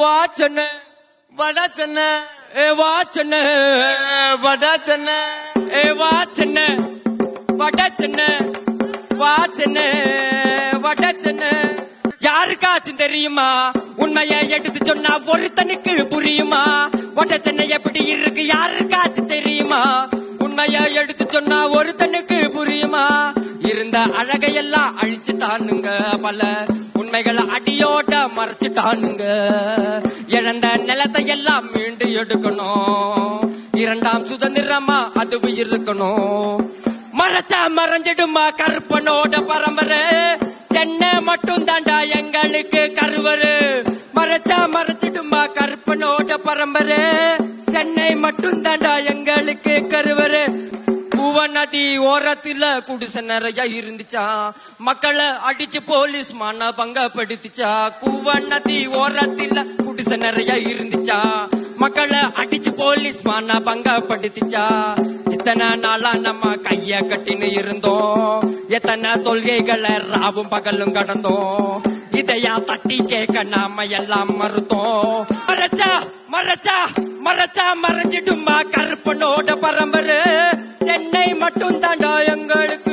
வா சென்னை வட சென்னை ஏ வா சென்னை வட சென்னை ஏ வா சென்னை வட சென்னை வா சென்னை வட சென்னை. யாருக்காச்சும் தெரியுமா? உண்மையை எடுத்து சொன்னா ஒருத்தனுக்கு புரியுமா? வட சென்னை எப்படி இருக்கு? யாருக்காச்சும் தெரியுமா? உண்மையை எடுத்து சொன்னா ஒருத்தனுக்கு புரியுமா? இருந்த அழகையெல்லாம் அழிச்சுட்டானுங்க பல உண்மைகளை அடியோட மறைச்சிட்டானுங்க. இழந்த நிலத்தை எல்லாம் மீண்டு எடுக்கணும். இரண்டாம் சுதந்திரமா அது இருக்கணும். மறைச்சா மறைஞ்சிடுமா கருப்பனோட பரம்பரை. சென்னை மட்டும் தாண்டா எங்களுக்கு கருவரு மறைச்சா மறைச்சிடுமா கருப்பனோட பரம்பரை. சென்னை மட்டும் தாண்டா எங்களுக்கு கருவரு பூவ நதி ஓரத்துல குடிசை நிறைய இருந்துச்சா? மக்களை அடிச்சு போலீஸ் மன பங்கப்படுத்துச்சா? கூவ நதி ஓரத்துல குடிசை நிறைய இருந்துச்சா? மக்களை அடிச்சு போலீஸ் மன பங்கப்படுத்துச்சா? இத்தனை நாளா நம்ம கைய கட்டின்னு இருந்தோம். எத்தனை தொல்கைகளை ராவும் பகலும் கடந்தோம். இதையா தட்டி கேட்க நாம எல்லாம் மறுத்தோம். மறைச்சா மறைச்சா மறைச்சா மறைஞ்சிடுமா கருப்பனோட பரம்பரை. உங்கள்